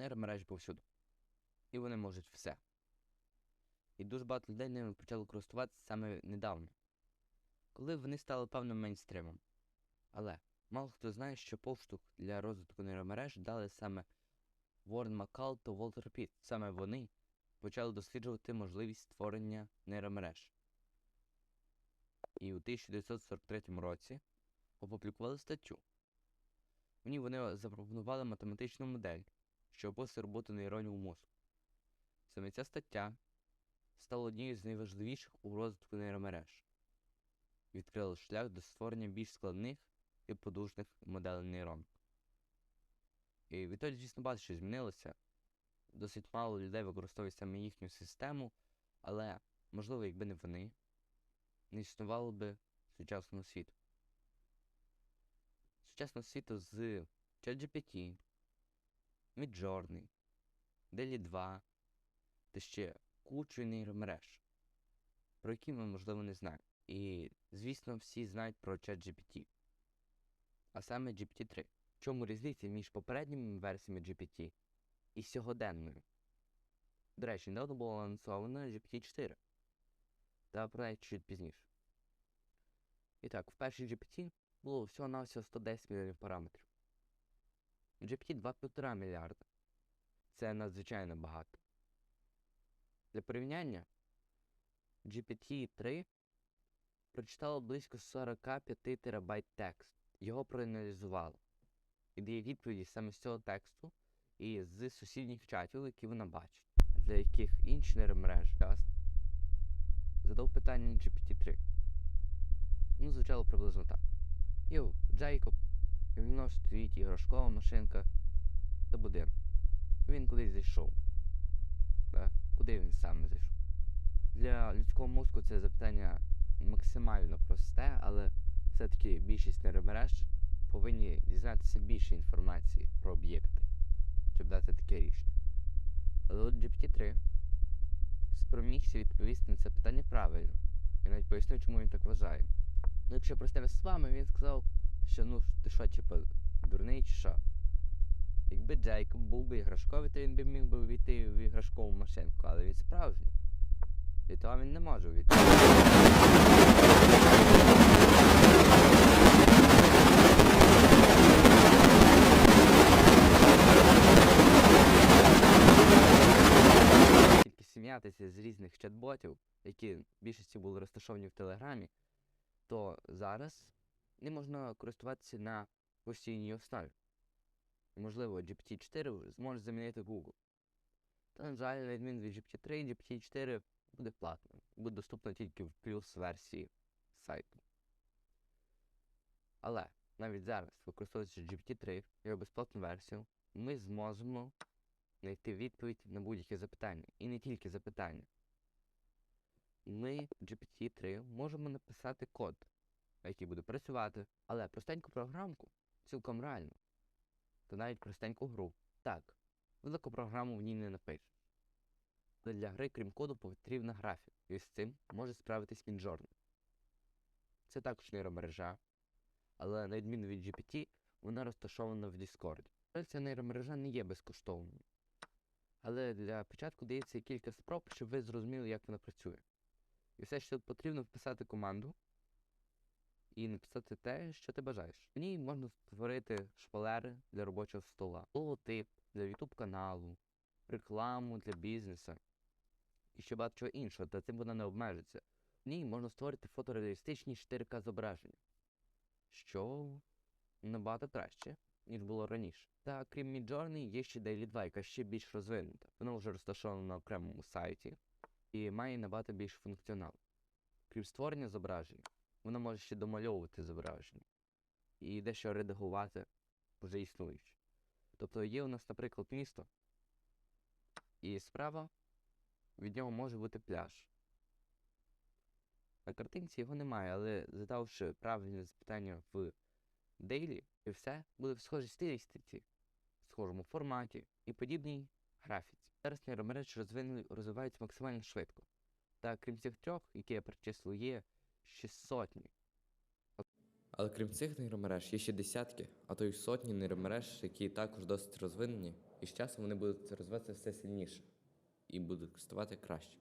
нейромереж повсюду. І вони можуть все. І дуже багато людей ними почали користуватися саме недавно, коли вони стали певним мейнстримом. Але мало хто знає, що поштовх для розвитку нейромереж дали саме Ворн Маккал та Волтер Піт. Саме вони почали досліджувати можливість створення нейромереж. І у 1943 році опублікували статтю. В ній вони запропонували математичну модель, що описує роботу нейронів у мозку. Саме ця стаття стала однією з найважливіших у розвитку нейромереж. Відкрила шлях до створення більш складних і подужних моделей нейрон. І відтоді, звісно, багато що змінилося. Досить мало людей використовує саме їхню систему, але, можливо, якби не вони, не існувало би сучасного світу. Сучасного світу з ChatGPT, Midjourney, DALL-E 2 та ще кучою нейромереж, про які ми, можливо, не знаємо. І, звісно, всі знають про ChatGPT, а саме GPT-3. В чому різниця між попередніми версіями GPT і сьогоденною? До речі, недавно було анонсовано GPT-4, та про неї чуть пізніше. І так, в першій GPT було всього-навсього 110 мільйонів параметрів. GPT 2,5 мільярда. Це надзвичайно багато. Для порівняння, GPT-3 прочитало близько 45 терабайт тексту. Його проаналізувало. І дає відповіді саме з цього тексту і з сусідніх чатів, які вона бачить, для яких інші нейромережі задав питання GPT-3. Ну, звучало приблизно так. Йоу, Джейкоб, і в нього стоїть іграшкова машинка та будинок. Він кудись зайшов. Да? Куди він сам не зайшов? Для людського мозку це запитання максимально просте, але все-таки більшість нейромереж повинні дізнатися більше інформації про об'єкти, щоб дати таке рішення. Але от GPT-3 спромігся відповісти на це питання правильно. І навіть пояснив, чому він так вважає. Ну, якщо простими словами, він сказав, що ну ти що, типа, дурний чи що? Якби Джейкоб був би іграшковий, то він би міг би увійти в іграшкову машинку, але він справжній. І того він не може увійти. Тільки сміятися з різних чат-ботів, які в більшості були розташовані в Телеграмі, то зараз не можна користуватися на постійній основі. Можливо, GPT-4 зможе замінити Google. Та, на жаль, на відміну від GPT-3, GPT-4 буде платним. Буде доступно тільки в плюс версії сайту. Але навіть зараз, використовуючи GPT-3 його безплатну версію, ми зможемо знайти відповідь на будь-яке запитання. І не тільки запитання. Ми GPT-3 можемо написати код, який буде працювати, але простеньку програмку цілком реально. Та навіть простеньку гру. Так, велику програму в ній не напишеш. Але для гри, крім коду, потрібна графіка, і з цим може справитись Midjourney. Це також нейромережа, але на відміну від GPT, вона розташована в Discord. Ця нейромережа не є безкоштовною. Але для початку дається кілька спроб, щоб ви зрозуміли, як вона працює. І все, що потрібно, вписати команду і написати те, що ти бажаєш. В ній можна створити шпалери для робочого стола, логотип для YouTube каналу, рекламу для бізнесу і ще багато чого іншого, та цим вона не обмежиться. В ній можна створити фотореалістичні 4К зображення, що набагато краще, ніж було раніше. Та крім Midjourney, є ще DALL-E 2, яка ще більш розвинута. Вона вже розташована на окремому сайті і має набагато більш функціонал. Крім створення зображень, вона може ще домальовувати зображення і дещо редагувати вже існуюче. Тобто є у нас, наприклад, місто, і справа від нього може бути пляж. На картинці його немає, але задавши правильне запитання в Daily, і все буде в схожій стилістиці, в схожому форматі і подібній графіці. Зараз нейромережі розвиваються максимально швидко. Та крім цих трьох, які я перечислив, є ще сотні. Але крім цих нейромереж, є ще десятки, а то й сотні нейромереж, які також досить розвинені, і з часом вони будуть розвиватися все сильніше і будуть ставати краще.